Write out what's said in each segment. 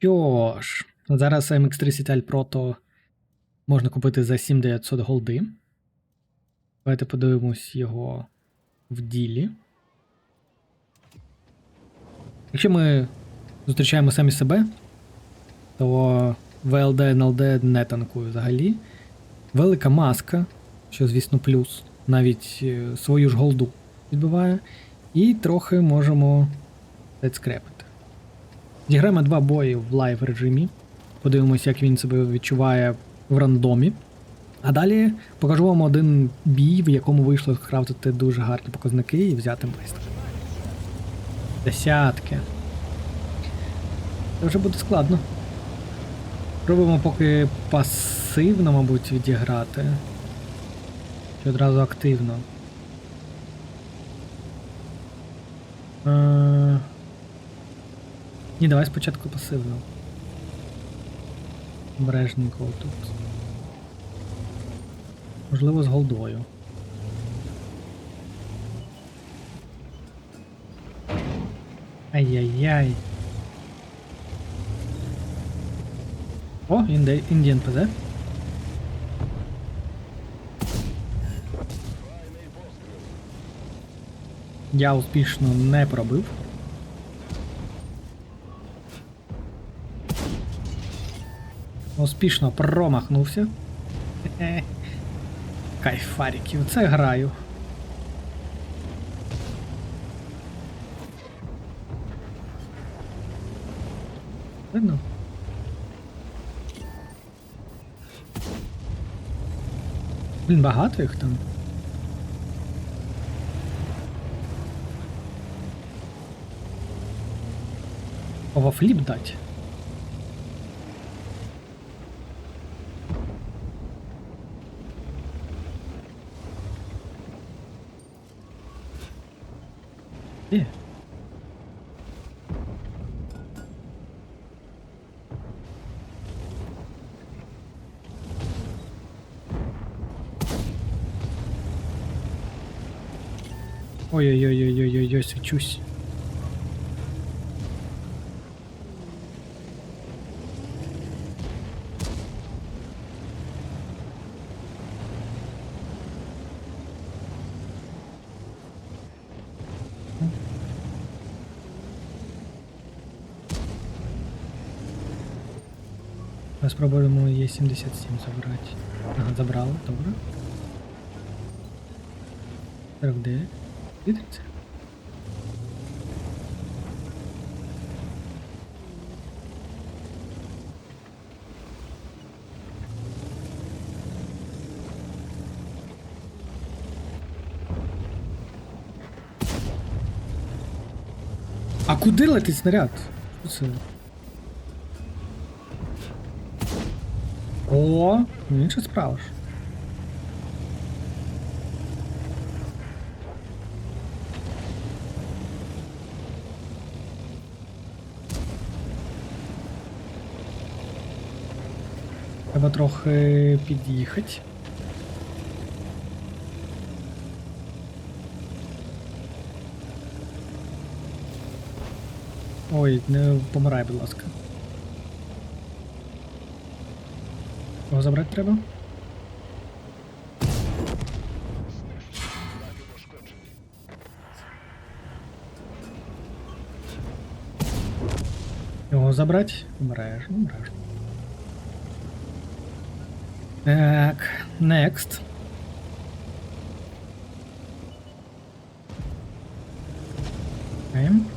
Що ж, зараз MX30 Proto можна купити за 7900 голди. Давайте подивимось його в ділі. Якщо ми зустрічаємо самі себе, то VLD NLD не танкує взагалі. Велика маска, що, звісно, плюс, навіть е, свою ж голду відбиває. І трохи можемо скрепити. Зіграємо два бої в лайв режимі. Подивимось, як він себе відчуває в рандомі. А далі покажу вам один бій, в якому вийшло скрафтити дуже гарні показники і взяти майстра. Десятки. Це вже буде складно. Пробуємо поки пасивно, мабуть, відіграти. Чи одразу активно. Е... Ні, давай спочатку пасивно. Обережненько тут. Можливо, з голдою. Ай-яй-яй. О, інде, індієн ПЗ. Я успішно не пробив. Успішно промахнувся. Хе-хе. Кайфариків, це граю. Видно? Блін, багато їх там. Овафліп дать. Ой-ой-ой-ой-ой-ой, свечусь. Ми спробуємо Е77 забрати. Ага, забрали, добре. 49. Видите? А куди летить снаряд? Що це? О, інша справа ж. Треба трохи під'їхати. Ой, не помирай, будь ласка. Кого забрати треба? Його забрати? Обережно, обережно. Так, next. Окей.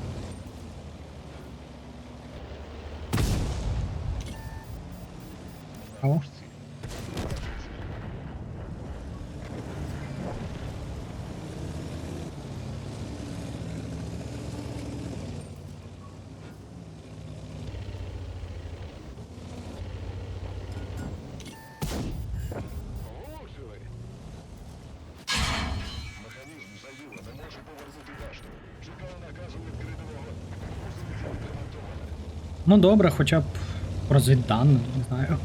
Ну добре, хоча б розвіддан, не знаю.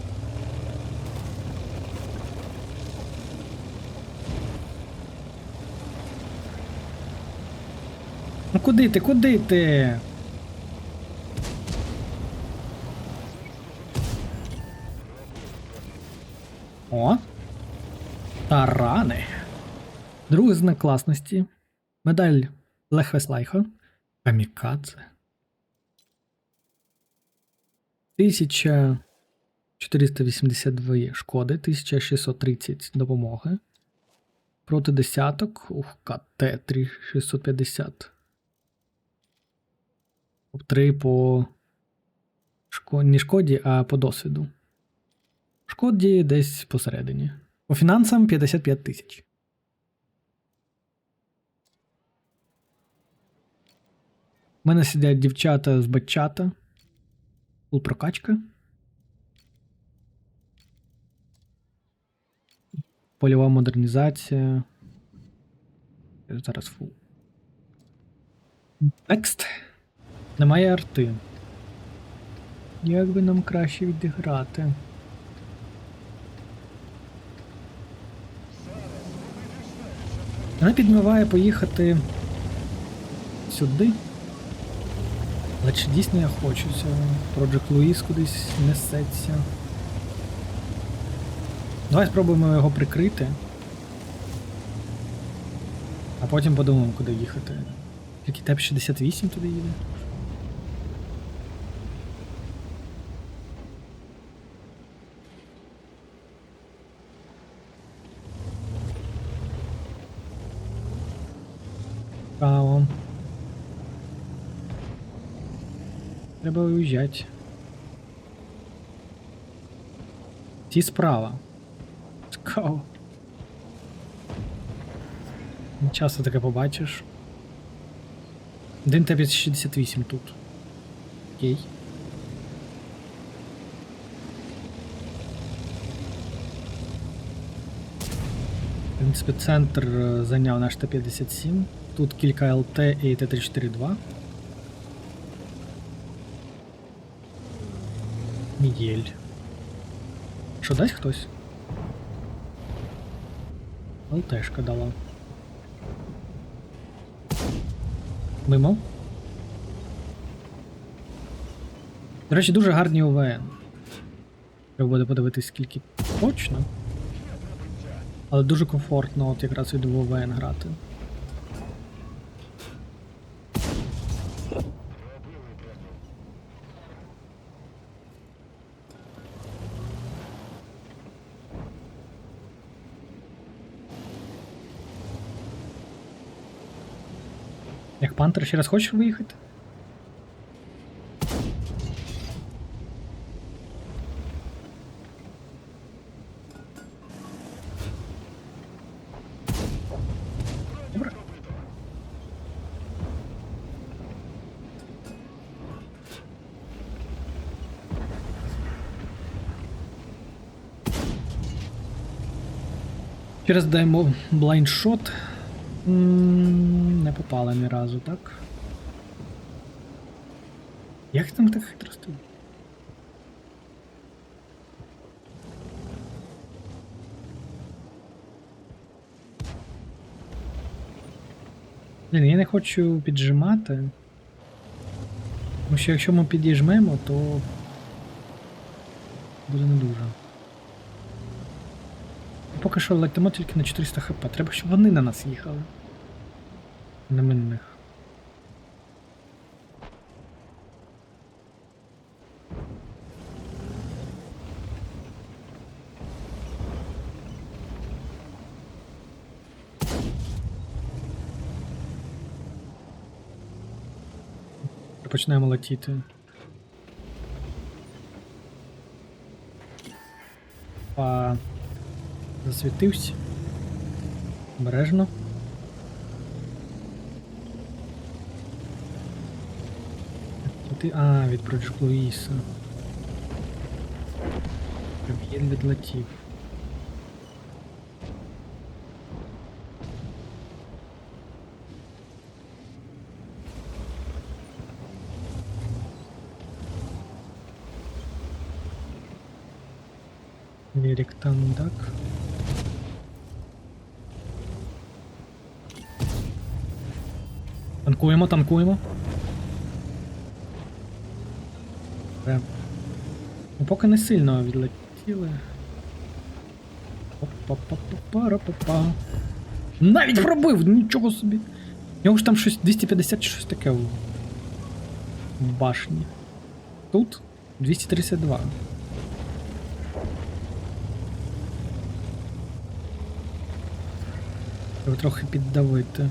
Ну куди ти, куди ти? О! Тарани. Другий знак класності. Медаль Лехвеслайха. Камікадзе. 1482 шкоди, 1630 допомоги. Проти десяток. Ух, КТ 3650. Топ 3 по шко... не шкоді, а по досвіду. Шкоді десь посередині. По фінансам 55 тисяч. У мене сидять дівчата з батчата. Фул прокачка. Польова модернізація. Зараз фул. Текст. Немає арти. Як би нам краще відіграти? Вона підмиває поїхати сюди. Але чи дійсно я хочу цього? Project Louis кудись несеться. Давай спробуємо його прикрити. А потім подумаємо, куди їхати. Який теп 68 туди їде? Треба уїжджати. Ті справа. Цікаво. Часто таке побачиш. Один т 68 тут. Окей. В принципі, центр е, зайняв наш Т-57. Тут кілька ЛТ і Т-342. Мігель. Що дасть хтось? ЛТшка дала. Мимо. До речі, дуже гарні ОВН. Треба буде подивитись, скільки точно. Але дуже комфортно от якраз від ОВН грати. Пантер ще раз хочеш виїхати? Добре. Через даємо блайндшот. Не попала ні разу, так? Як там так хитро стоїть? Блін, я не хочу піджимати. Тому що якщо ми підіжмемо, то буде не дуже. Поки що летимо тільки на 400 хп. Треба, щоб вони на нас їхали. Не ми на них. Почнемо летіти. Па... Засвітився. Обережно. Ти... А, від Project Louis. Він відлетів. Лірік Тандак. Танкуємо, танкуємо. Добре. Ну, поки не сильно відлетіли. Па-па-па-па-па-па-па. Навіть пробив! Нічого собі. У нього ж там щось 250 чи щось таке в башні. Тут 232. Треба трохи піддавити.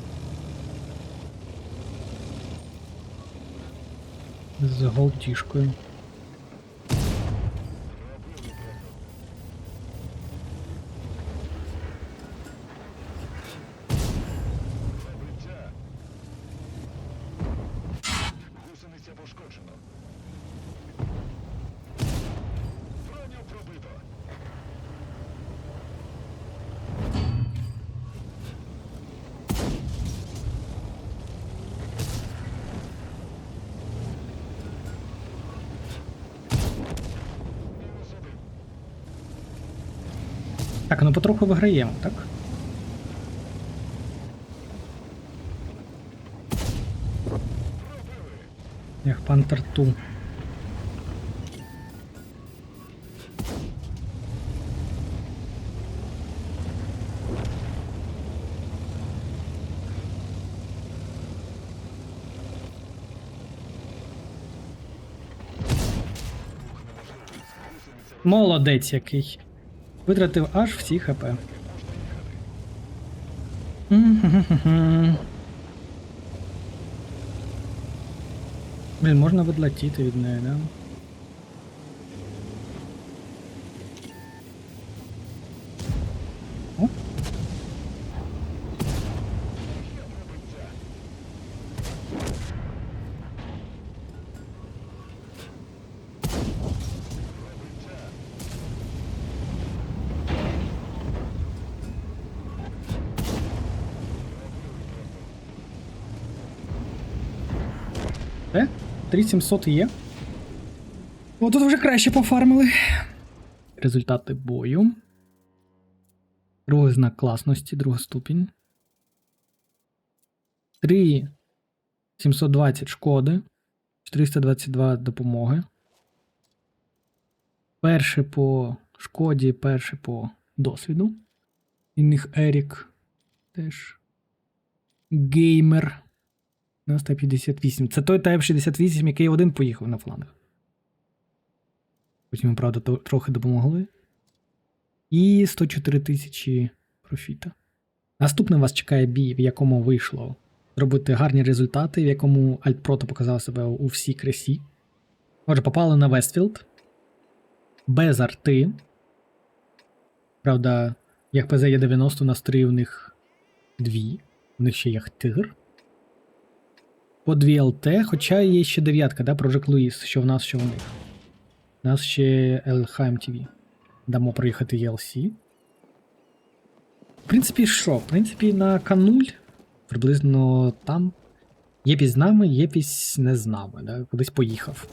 З голтішкою. Так, ну потроху виграємо, так? Як Пантер Ту. Молодець який. Витратив аж всі хп. Блін, можна відлетіти від неї, да? 3700 є. О, тут вже краще пофармили. Результати бою. Другий знак класності, друга ступінь. 3 720 шкоди. 422 допомоги. Перший по шкоді, перший по досвіду. І них Ерік теж. Геймер. На 158. Це той Type 68, який один поїхав на фланг. Потім, правда, трохи допомогли. І 104 тисячі профіта. Наступним вас чекає бій, в якому вийшло зробити гарні результати, в якому Альтпрото показав себе у всій красі. Отже, попали на Вестфілд. Без арти. Правда, як ПЗ є 90, у нас три, у них дві. У них ще є тигр. По 2 ЛТ, хоча є ще дев'ятка, да, Project Louis, що в нас, що в них. У нас ще Elheim TV. Дамо проїхати ELC. В принципі, що? В принципі, на К0 приблизно там. Єпісь з нами, єпісь не з нами, да? кудись поїхав.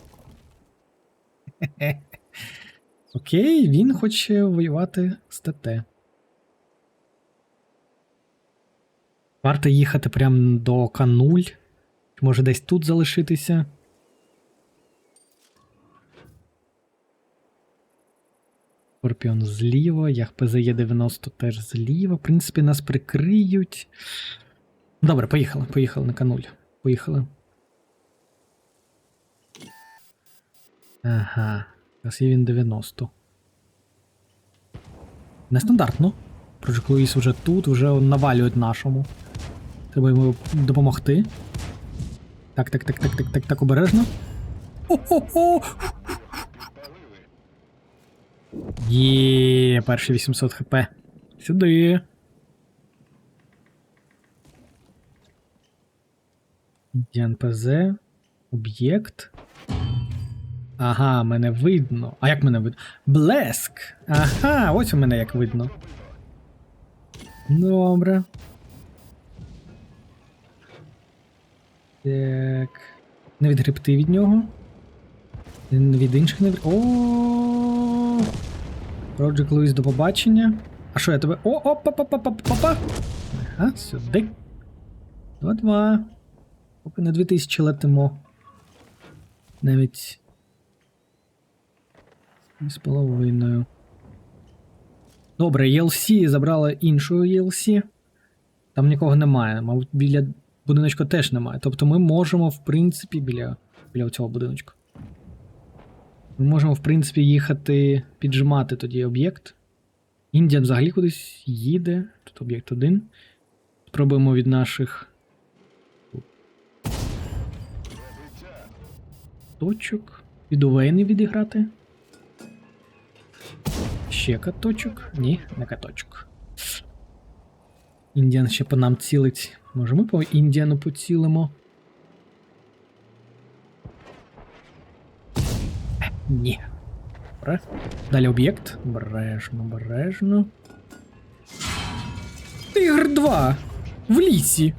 Окей, він хоче воювати з ТТ. Варто їхати прямо до К0. Може десь тут залишитися? Скорпіон зліва, Яхпз є 90 теж зліва. В принципі, нас прикриють. Добре, поїхали. Поїхали на К0. Поїхали. Ага. Зараз є він 90. Нестандартно. Louis вже тут, вже навалюють нашому. Треба йому допомогти. Так, так, так, так, так, так, так, обережно. О-хо-хо! Є, перші 800 хп. Сюди. ДНПЗ. Об'єкт. Ага, мене видно. А як мене видно? Блеск! Ага, ось у мене як видно. Добре. Так. Не відгребти від нього. Від інших не від. О. Project Louis до побачення. А що я тебе. О, о, па па па па Ага, сюди. 2-2. Поки на 2000 летимо. Навіть. З половиною. Добре, ELC забрала іншу ELC. Там нікого немає. Мабуть, біля будиночка теж немає. Тобто ми можемо, в принципі, біля, біля цього будиночка. Ми можемо, в принципі, їхати, піджимати тоді об'єкт. Індіан взагалі кудись їде. Тут об'єкт один. Спробуємо від наших точок. Від Увейни відіграти. Ще каточок? Ні, не каточок. Індіан ще по нам цілить. Може, ми по Індіану поцілимо? Ні. Добре. Далі об'єкт. Бережно, бережно. Тигр 2! В лісі.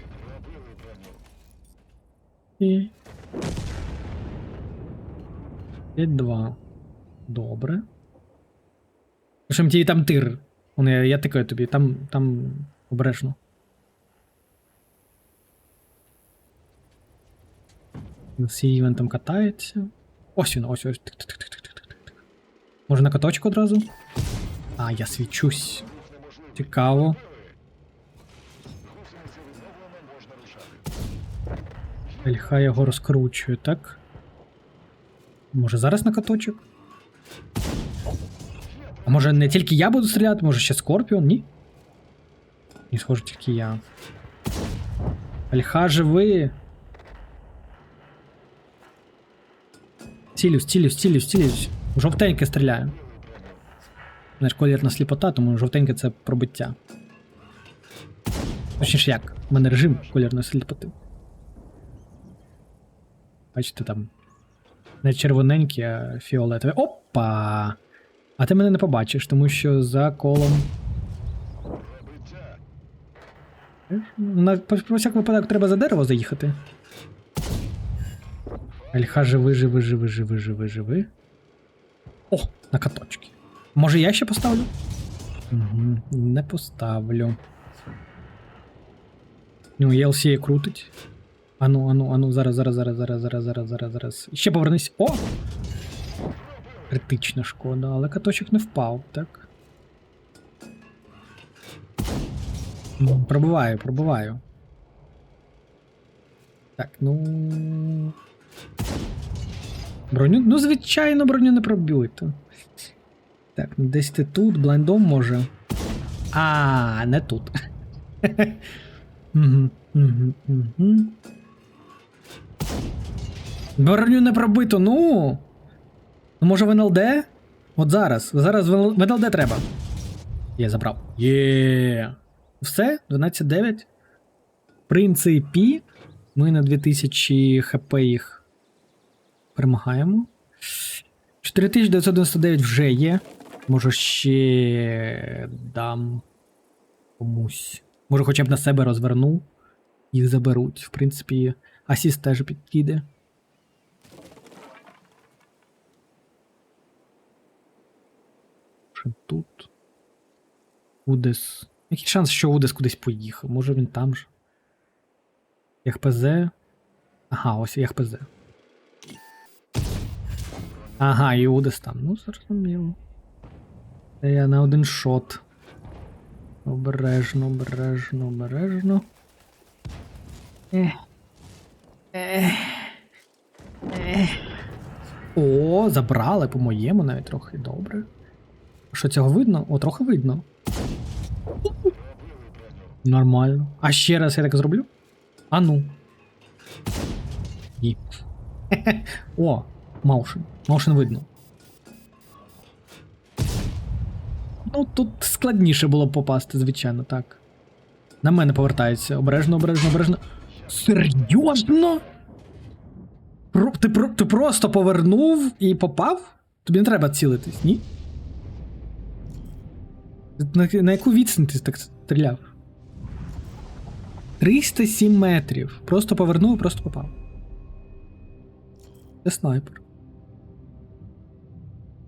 І. 5-2. Добре. Що ті там тир. Я, я тикаю тобі, там, там обережно. Всі він там катається. Ось він, ось ось. Тик-тик-тик-тик-тик-тик. Може на каточку одразу? А, я свічусь. Цікаво. Ельха його розкручує, так? Може зараз на каточок? А може не тільки я буду стріляти, може ще Скорпіон, ні? Не схоже, тільки я. Альха живи. Цілюсь, цілюсь, цілюсь, цілюсь. Жовтеньке стріляю. Знаєш, колірна сліпота, тому жовтеньке це пробиття. Точніше як? У мене режим колірної сліпоти. Бачите там. Не червоненькі, а фіолетові. Опа! А ти мене не побачиш, тому що за колом. На, по всяк випадок треба за дерево заїхати. Альха живи, живи, живи, живи, живи, живи. О, на каточки. Може я ще поставлю? Угу, не поставлю. Ну, ELC крутить. Ану, ану, ану, зараз, зараз, зараз, зараз, зараз, зараз, зараз, зараз. Ще повернись. О! Критична шкода, але каточок не впав, так? М, Пробиваю, пробиваю. Так, ну. Броню. Ну, звичайно, броню не проб'ють. Так, ну десь ти тут, блайндом може. А, не тут. Броню не пробито, ну. Ну, може в НЛД? От зараз. Зараз в НЛД треба. Я забрав. Є. Все, 12-9. В принципі, ми на 2000 хп їх перемагаємо. 4999 вже є. Може ще дам комусь. Може, хоча б на себе розверну. Їх заберуть. В принципі, асіст теж підійде. Що тут? Удес. Який шанс, що Удес кудись поїхав? Може він там же? ЯХПЗ. Ага, ось ЯХПЗ. Ага, і Удес там. Ну, зрозуміло. Це я на один шот. Обережно, обережно, обережно. Ех. О, забрали по-моєму навіть трохи добре. Що цього видно? О, трохи видно. Нормально. А ще раз я так зроблю? А ну. Ні. О, Моушен. Моушен видно. Ну, тут складніше було попасти, звичайно, так. На мене повертається. Обережно, обережно, обережно. Серйозно? Ти, ти просто повернув і попав? Тобі не треба цілитись, ні? На, на яку відстань ти так стріляв? 307 метрів. Просто повернув і просто попав. Це снайпер.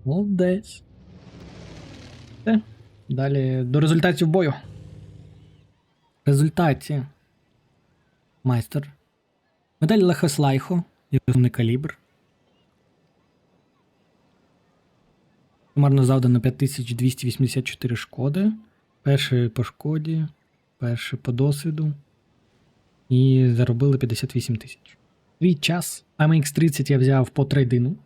Молодець. Все. Далі до результатів бою. Результаті. Майстер. Медаль Лехеслайхо. Розумний калібр. Сумарно завдано 5284 шкоди. Перше по шкоді, перше по досвіду. І заробили 58 тисяч. Свій час AMX 30 я взяв по трейдину.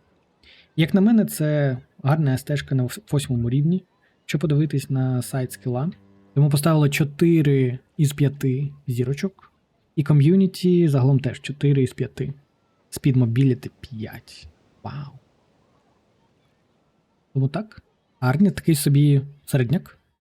Як на мене, це гарна стежка на восьмому рівні. Якщо подивитись на сайт скіла, йому поставили 4 із 5 зірочок. І ком'юніті загалом теж 4 із 5. Speed Mobility 5. Вау. Тому так. Арні такий собі середняк.